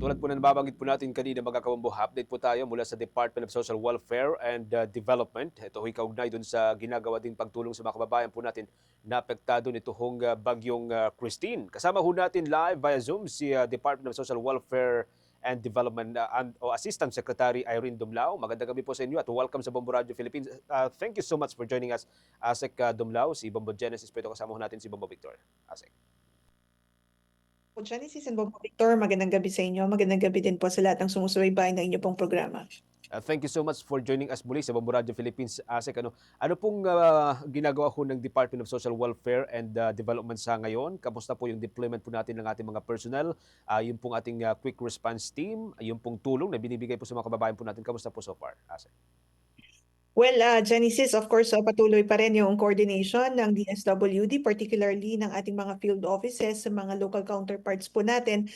Katulad po na nababanggit po natin kanina mga kabombo, update po tayo mula sa Department of Social Welfare and uh, Development. Ito ho'y kaugnay dun sa ginagawa din pagtulong sa mga kababayan po natin na apektado nito hong uh, bagyong uh, Christine. Kasama ho natin live via Zoom si uh, Department of Social Welfare and Development uh, and, o Assistant Secretary Irene Dumlao. Magandang gabi po sa inyo at welcome sa Bombo Radio Philippines. Uh, thank you so much for joining us, Asek uh, Dumlao, si Bombo Genesis. Pwede kasama ho natin si Bombo Victor. Asek. Po Genesis and Bobo Victor, magandang gabi sa inyo. Magandang gabi din po sa lahat ng sumusubaybay ng inyo pong programa. Uh, thank you so much for joining us muli sa Bombo Radio Philippines. Asek, ano, ano pong uh, ginagawa ho ng Department of Social Welfare and uh, Development sa ngayon? Kamusta po yung deployment po natin ng ating mga personnel? Uh, yung pong ating uh, quick response team, yung pong tulong na binibigay po sa mga kababayan po natin. Kamusta po so far, Asek? Well, uh, Genesis, of course, uh, patuloy pa rin yung coordination ng DSWD, particularly ng ating mga field offices sa mga local counterparts po natin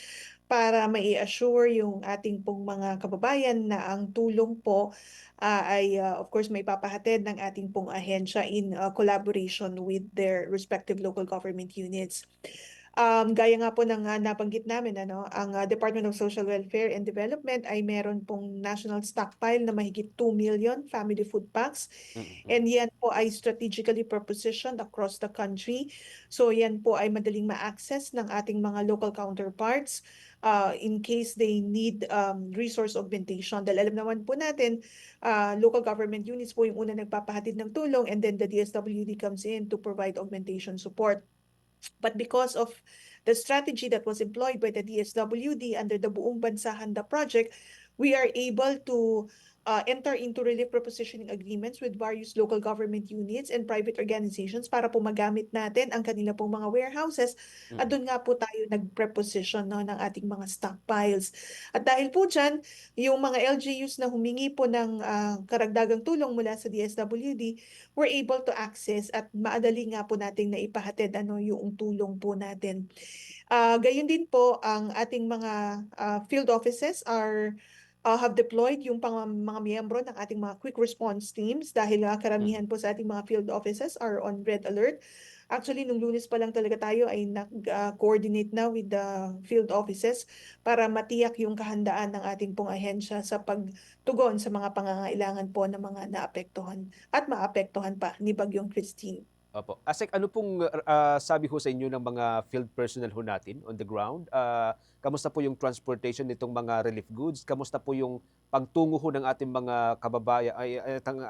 para mai-assure yung ating pong mga kababayan na ang tulong po uh, ay uh, of course may papahatid ng ating pong ahensya in uh, collaboration with their respective local government units. Um, gaya nga po ng uh, nabanggit namin, ano, ang uh, Department of Social Welfare and Development ay meron pong national stockpile na mahigit 2 million family food packs. Mm-hmm. And yan po ay strategically propositioned across the country. So yan po ay madaling ma-access ng ating mga local counterparts uh, in case they need um, resource augmentation. Dahil alam naman po natin, uh, local government units po yung una nagpapahatid ng tulong and then the DSWD comes in to provide augmentation support. But because of the strategy that was employed by the DSWD under the Buong Bansa Handa project, we are able to uh, enter into relief propositioning agreements with various local government units and private organizations para po magamit natin ang kanila pong mga warehouses at doon nga po tayo nag-preposition no, ng ating mga stockpiles. At dahil po dyan, yung mga LGUs na humingi po ng uh, karagdagang tulong mula sa DSWD were able to access at maadali nga po nating na ipahatid ano, yung tulong po natin. Uh, gayon din po ang ating mga uh, field offices are uh, have deployed yung pang, mga miyembro ng ating mga quick response teams dahil uh, karamihan po sa ating mga field offices are on red alert. Actually, nung lunes pa lang talaga tayo ay nag-coordinate na with the field offices para matiyak yung kahandaan ng ating pong ahensya sa pagtugon sa mga pangangailangan po ng mga naapektuhan at maapektuhan pa ni Bagyong Christine. Opo. Asek, ano pong uh, sabi ho sa inyo ng mga field personnel ho natin on the ground? Uh, kamusta po yung transportation nitong mga relief goods? Kamusta po yung pagtungo ho ng ating mga kababayan, ay,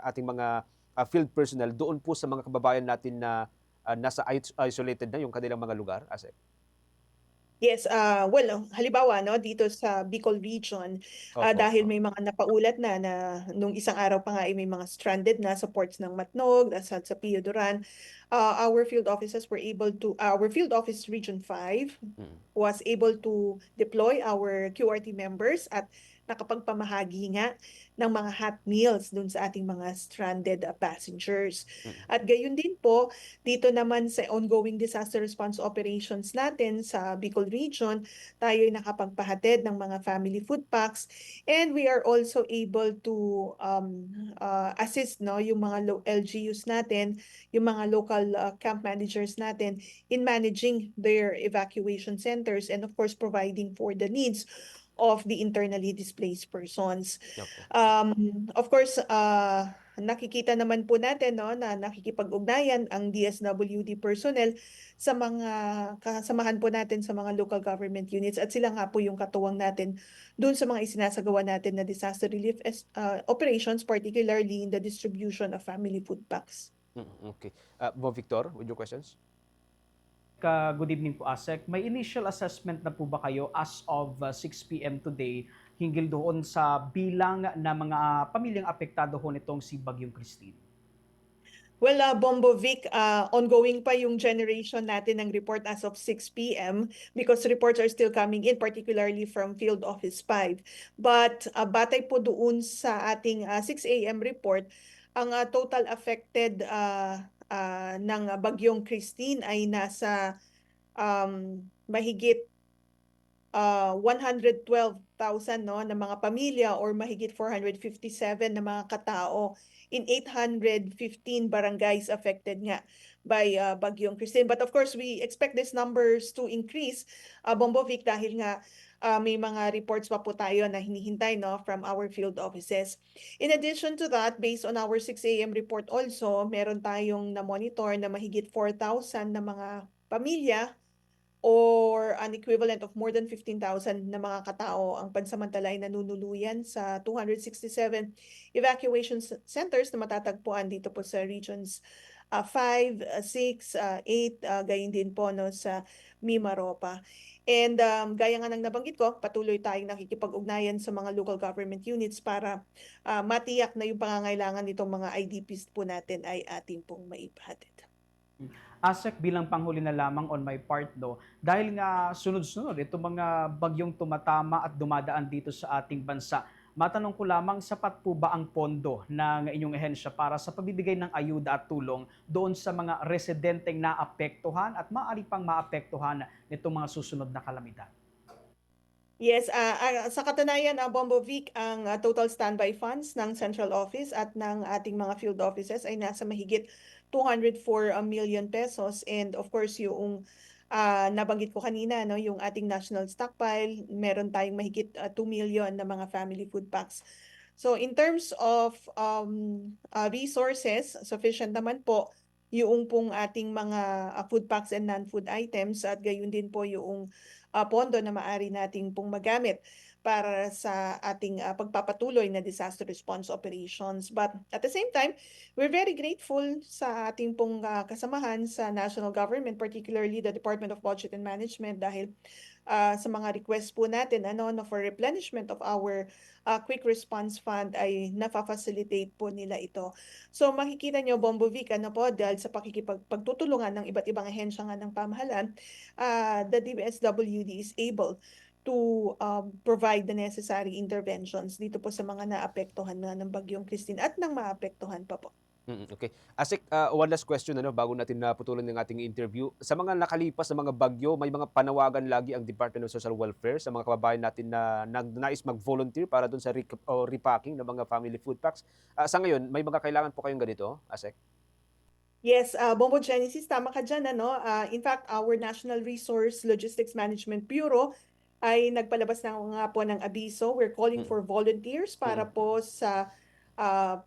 ating mga uh, field personnel doon po sa mga kababayan natin na uh, nasa isolated na yung kanilang mga lugar? Asek? Yes, uh, well, halimbawa no dito sa Bicol region uh, Opo, dahil may mga napaulat na na nung isang araw pa nga ay may mga stranded na sa ports ng Matnog, sa sa Pio Duran. Uh, our field officers were able to our field office region 5 Mm. was able to deploy our QRT members at nakapagpamahagi nga ng mga hot meals dun sa ating mga stranded uh, passengers. Mm. At gayon din po, dito naman sa ongoing disaster response operations natin sa Bicol region, tayo ay nakapagpahatid ng mga family food packs and we are also able to um, uh, assist no yung mga LGUs natin, yung mga local uh, camp managers natin in managing their evacuation centers and of course providing for the needs of the internally displaced persons. Um, of course, uh, nakikita naman po natin no, na nakikipag-ugnayan ang DSWD personnel sa mga kasamahan po natin sa mga local government units at sila nga po yung katuwang natin doon sa mga isinasagawa natin na disaster relief uh, operations, particularly in the distribution of family food packs. Mm, Okay. Uh, Bo Victor, with your questions? Ka good evening po ASEC. May initial assessment na po ba kayo as of uh, 6 p.m. today hinggil doon sa bilang na mga pamilyang apektado ho nitong si Bagyong Christine? Well, uh, Bombo Vic, uh, ongoing pa yung generation natin ng report as of 6 p.m. because reports are still coming in, particularly from Field Office 5. But uh, batay po doon sa ating uh, 6 a.m. report, ang uh, total affected uh, uh, ng Bagyong Christine ay nasa um, mahigit uh, 112,000 no, na mga pamilya or mahigit 457 na mga katao in 815 barangays affected nga by uh, Bagyong Christine. But of course, we expect these numbers to increase, uh, Bombovic, dahil nga ah, may mga reports pa po tayo na hinihintay no, from our field offices. In addition to that, based on our 6 a.m. report also, meron tayong na-monitor na mahigit 4,000 na mga pamilya or an equivalent of more than 15,000 na mga katao ang pansamantala ay nanunuluyan sa 267 evacuation centers na matatagpuan dito po sa regions 5, 6, 8, gayon din po no, sa Mimaropa. And um, gaya nga ng nabanggit ko, patuloy tayong nakikipag-ugnayan sa mga local government units para ah, matiyak na yung pangangailangan nitong mga IDPs po natin ay ating pong maipahatid. ASEC bilang panghuli na lamang on my part do, dahil nga sunod-sunod itong mga bagyong tumatama at dumadaan dito sa ating bansa. Matanong ko lamang, sapat po ba ang pondo ng inyong ehensya para sa pagbibigay ng ayuda at tulong doon sa mga residenteng naapektuhan at maaari pang maapektuhan nitong mga susunod na kalamidad? Yes, ah, ah, sa katunayan, uh, Bombo Vic, ang ah, total standby funds ng central office at ng ating mga field offices ay nasa mahigit 204 million pesos. And of course, yung ah, nabanggit ko kanina, no, yung ating national stockpile, meron tayong mahigit ah, 2 million na mga family food packs. So in terms of um, ah, resources, sufficient naman po yung pong ating mga ah, food packs and non-food items at gayon din po yung ah, pondo na maaari nating pong magamit para sa ating ah, pagpapatuloy na disaster response operations. But at the same time, we're very grateful sa ating pong ah, kasamahan sa national government, particularly the Department of Budget and Management dahil ah, sa mga request po natin ano, no, for replenishment of our ah, quick response fund ay nafa-facilitate po nila ito. So makikita nyo, Bombo Vic, ano po, dahil sa pakikipagtutulungan ng iba't ibang ahensya nga ng pamahalaan, uh, the DBSWD is able to um, provide the necessary interventions dito po sa mga naapektuhan na ng bagyong Christine at ng maapektuhan pa po. Mm, Okay. Asik, ah, one last question ano, bago natin naputulan ng ating interview. Sa mga nakalipas na mga bagyo, may mga panawagan lagi ang Department of Social Welfare sa mga kababayan natin na nagnais mag-volunteer para doon sa re- o repacking ng mga family food packs. Ah, sa ngayon, may mga kailangan po kayong ganito, Asik? Yes, uh, Bombo Genesis, tama ka dyan. Ano? Uh, in fact, our National Resource Logistics Management Bureau ay nagpalabas na nga po ng abiso. We're calling Mm. for volunteers para po sa uh, uh,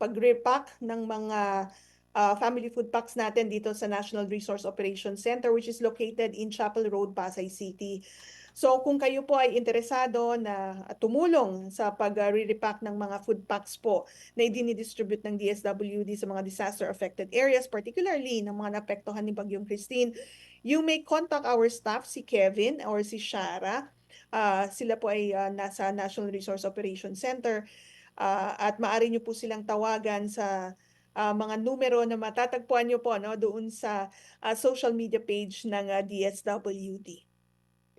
pag-repack ng mga uh, family food packs natin dito sa National Resource Operations Center which is located in Chapel Road, Pasay City. So kung kayo po ay interesado na tumulong sa pag-repack ng mga food packs po na idinidistribute ng DSWD sa mga disaster-affected areas, particularly ng mga naapektuhan ni Bagyong Christine, you may contact our staff, si Kevin or si Shara. Ah, sila po ay ah, nasa National Resource Operations Center Ah, at maaari nyo po silang tawagan sa ah, mga numero na matatagpuan nyo po no, doon sa ah, social media page ng ah, DSWD.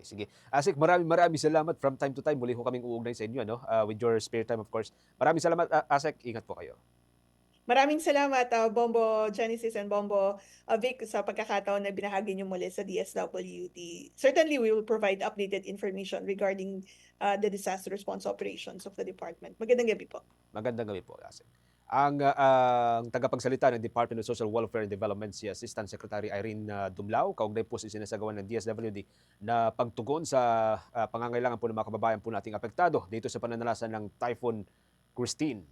Sige. Asik, maraming maraming salamat. From time to time, muli ho kaming uugnay sa inyo, ano? Ah, with your spare time, of course. Maraming salamat, Asik. Ingat po kayo. Maraming salamat, ah, Bombo Genesis and Bombo ah, Vic, sa pagkakataon na binahagi niyo muli sa DSWD. Certainly, we will provide updated information regarding ah, the disaster response operations of the department. Magandang gabi po. Magandang gabi po, Asik. Ang, ah, ang tagapagsalita ng Department of Social Welfare and Development, si Assistant Secretary Irene ah, Dumlao, kaugnay po sa sinasagawa ng DSWD na pagtugon sa ah, pangangailangan po ng mga kababayan po nating apektado dito sa pananalasan ng Typhoon Christine.